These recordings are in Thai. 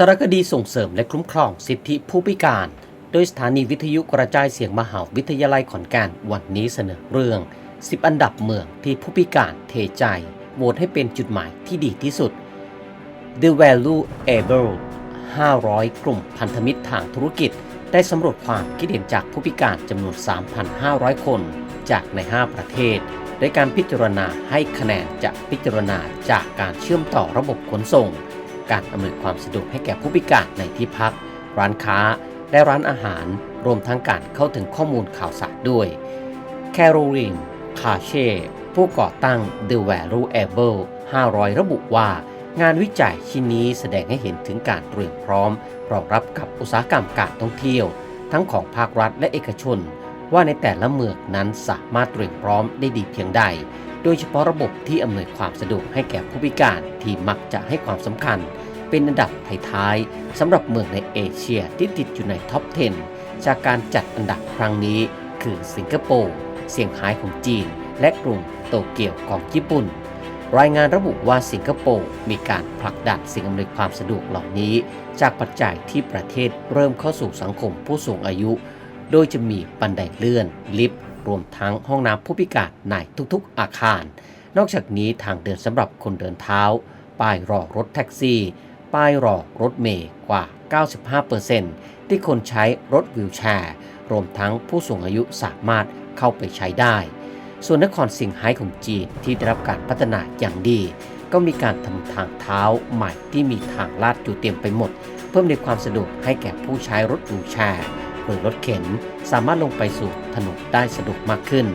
สารคดีส่งเสริมและคุ้มครองสิทธิผู้พิการ โดยสถานีวิทยุกระจายเสียงมหาวิทยาลัยขอนแก่นวันนี้เสนอเรื่อง 10 อันดับเมืองที่ผู้พิการเทใจโหวตให้เป็นจุดหมายที่ดีที่สุด The Value Able 500 กลุ่มพันธมิตรทางธุรกิจ ได้สำรวจความคิดเห็นจากผู้พิการจำนวน 3,500 คน จากใน 5 ประเทศ โดยการพิจารณาให้คะแนนจะพิจารณาจากการเชื่อมต่อระบบขนส่ง การอำนวยความสะดวกให้แก่ผู้พิการในที่พัก ร้านค้า และร้านอาหาร รวมทั้งการเข้าถึงข้อมูลข่าวสารด้วย แคโรลีนคาเช่ ผู้ก่อตั้ง The Valuable 500 ระบุว่างานวิจัยชิ้นนี้แสดงให้เห็นถึงการเตรียมพร้อม รองรับกับอุตสาหกรรมการท่องเที่ยว ทั้งของภาครัฐและเอกชน ว่าในแต่ละเมืองนั้นสามารถเตรียมพร้อมได้ดีเพียงใด โดยเฉพาะระบบที่อำนวยความสะดวกให้แก่ผู้พิการที่มักจะให้ความสำคัญ เป็นอันดับท้ายๆสำหรับเมืองในเอเชียที่ติดอยู่ในท็อป 10 จากการจัดอันดับครั้งนี้ คือสิงคโปร์เซี่ยงไฮ้ของจีน และกรุงโตเกียวของญี่ปุ่นรายงานระบุว่าสิงคโปร์มีการผลักดันสิ่งอำนวยความสะดวกเหล่านี้ จากปัจจัยที่ประเทศเริ่มเข้าสู่สังคมผู้สูงอายุ โดยจะมีบันไดเลื่อน ลิฟต์ รวมทั้งห้องน้ำผู้พิการในทุกๆ อาคาร นอกจากนี้ทางเดินสำหรับคนเดินเท้า ป้ายรอรถแท็กซี่ ป้ายรอรถเมล์กว่า 95%ที่คนใช้รถวิวแชร์ รวมทั้งผู้สูงอายุสามารถเข้าไปใช้ได้ ส่วนนครสิงไฮ้ของจีนที่ได้รับการพัฒนาอย่างดี ก็มีการทำทางเท้าใหม่ที่มีทางลาดอยู่เต็มไปหมด เพิ่มในความสะดวกให้แก่ผู้ใช้รถวิวแชร์ หรือรถเข็น สามารถลงไปสู่ถนนได้สะดวกมากขึ้น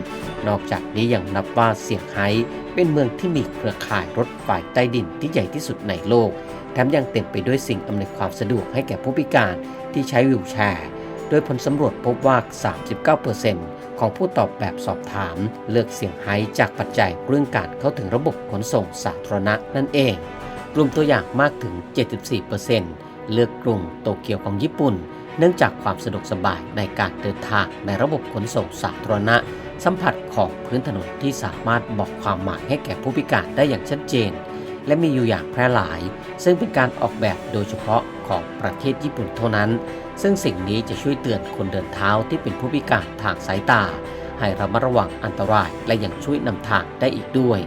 นอกจากนี้ยังนับว่าเซี่ยงไฮ้เป็นเมืองที่มีเครือข่ายรถไฟใต้ดินที่ใหญ่ที่สุดในโลก แถมยังเต็มไปด้วยสิ่งอำนวยความสะดวกให้แก่ผู้พิการที่ใช้วิวแชร์ โดยผลสำรวจพบว่า 39%ของผู้ตอบแบบสอบถาม เลือกเซี่ยงไฮ้จากปัจจัยเรื่องการเข้าถึงระบบขนส่งสาธารณะนั่นเอง กลุ่มตัวอย่างมากถึง 74%เลือกกรุงโตเกียวของญี่ปุ่น เนื่องจากความสะดวกสบายในการเดินทางในระบบขนส่งสาธารณะ สัมผัสของพื้นถนนที่สามารถบอกความหมายให้แก่ผู้พิการได้อย่างชัดเจน และมีอยู่อย่างแพร่หลาย ซึ่งเป็นการออกแบบโดยเฉพาะของประเทศญี่ปุ่นเท่านั้น ซึ่งสิ่งนี้จะช่วยเตือนคนเดินเท้าที่เป็นผู้พิการทางสายตา ให้ระมัดระวังอันตรายและยังช่วยนำทางได้อีกด้วย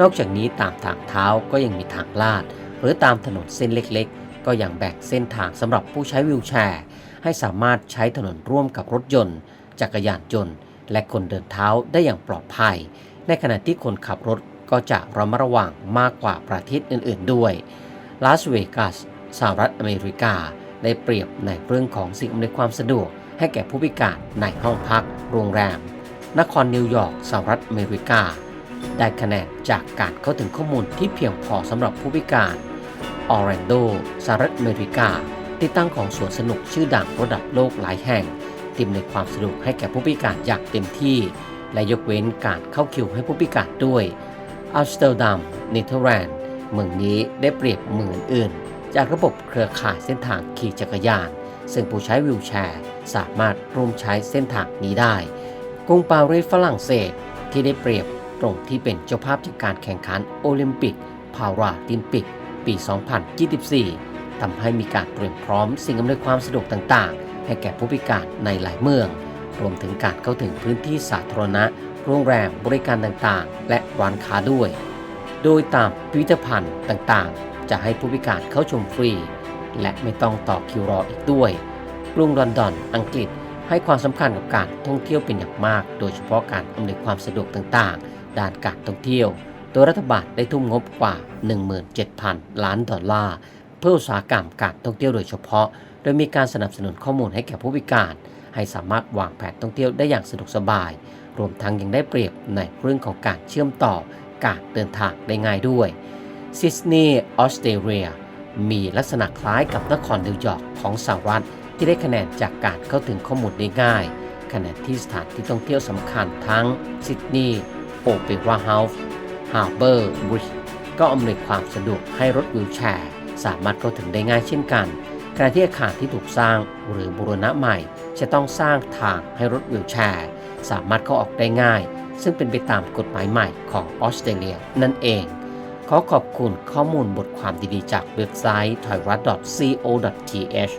นอกจากนี้ตามทางเท้าก็ยังมีทางลาด หรือตามถนนเส้นเล็กๆ ก็ยังแบ่งเส้นทางสำหรับผู้ใช้วิวแชร์ ให้สามารถใช้ถนนร่วมกับรถยนต์ จักรยานยนต์ และคนเดินเท้าได้อย่างปลอดภัย ในขณะที่คนขับรถก็จะระมัดระวังมากกว่าประเทศอื่น ๆ ด้วยลาสเวกัสสหรัฐอเมริกา ได้เปรียบในเรื่องของสิ่งอำนวยความสะดวก ให้แก่ผู้พิการในห้องพัก โรงแรม นครนิวยอร์กสหรัฐอเมริกา ได้คะแนนจากการเข้าถึงข้อมูลที่เพียงพอสำหรับผู้พิการ ออร์แลนโดสหรัฐอเมริกาติดตั้งของสวนสนุกชื่อดังระดับโลกหลายแห่งเติมในความสะดวกให้แก่ผู้พิการอย่างเต็มที่ และยกเว้นการเข้าคิวให้ผู้พิการด้วยอัมสเตอร์ดัมเนเธอร์แลนด์เมืองนี้ได้เปรียบเมืองอื่น จากระบบเครือข่ายเส้นทางขี่จักรยาน ซึ่งผู้ใช้วิวแชร์ สามารถร่วมใช้เส้นทางนี้ได้กรุงปารีสฝรั่งเศสที่ได้เปรียบตรงที่เป็นเจ้าภาพจากการแข่งขันโอลิมปิกพาราลิมปิก ปี 2024 ทำให้มีการเตรียมพร้อมสิ่งอำนวยความสะดวกต่างๆ ให้แก่ผู้พิการในหลายเมือง รวมถึงการเข้าถึงพื้นที่สาธารณะ โรงแรม บริการต่างๆ และร้านค้าด้วย โดยตามพิพิธภัณฑ์ต่างๆ จะให้ผู้พิการเข้าชมฟรี และไม่ต้องต่อคิวรออีกด้วย กรุงลอนดอน อังกฤษให้ความสำคัญกับการท่องเที่ยวเป็นอย่างมาก โดยเฉพาะการอำนวยความสะดวกต่างๆ ด้านการท่องเที่ยว โดยรัฐบาลได้ทุ่มงบกว่า 17,000 ล้านดอลลาร์ เพื่ออุตสาหกรรมการท่องเที่ยวโดยเฉพาะ โดยมีการสนับสนุนข้อมูลให้แก่ผู้พิการ ให้สามารถวางแผนท่องเที่ยวได้อย่างสะดวกสบาย รวมทั้งยังได้เปรียบในเรื่องของการเชื่อมต่อการเดินทางได้ง่ายด้วยซิดนีย์ออสเตรเลียมีลักษณะคล้ายกับนครนิวยอร์กของสหรัฐที่ได้คะแนนจากการเข้าถึงข้อมูลได้ง่ายขณะที่สถานที่ท่องเที่ยวสำคัญทั้งซิดนีย์โอเปร่าเฮาส์ ฮาร์เบอร์บริดจ์ก็อำนวยความสะดวกให้รถวิวแชร์ สามารถเข้าถึงได้ง่ายเช่นกันขณะที่อาคารที่ถูกสร้างหรือบูรณะใหม่ จะต้องสร้างทางให้รถวิวแชร์ สามารถเข้าออกได้ง่าย ซึ่งเป็นไปตามกฎหมายใหม่ของออสเตรเลียนั่นเอง ขอขอบคุณข้อมูลบทความดีๆ จากเว็บไซต์ thairat.co.th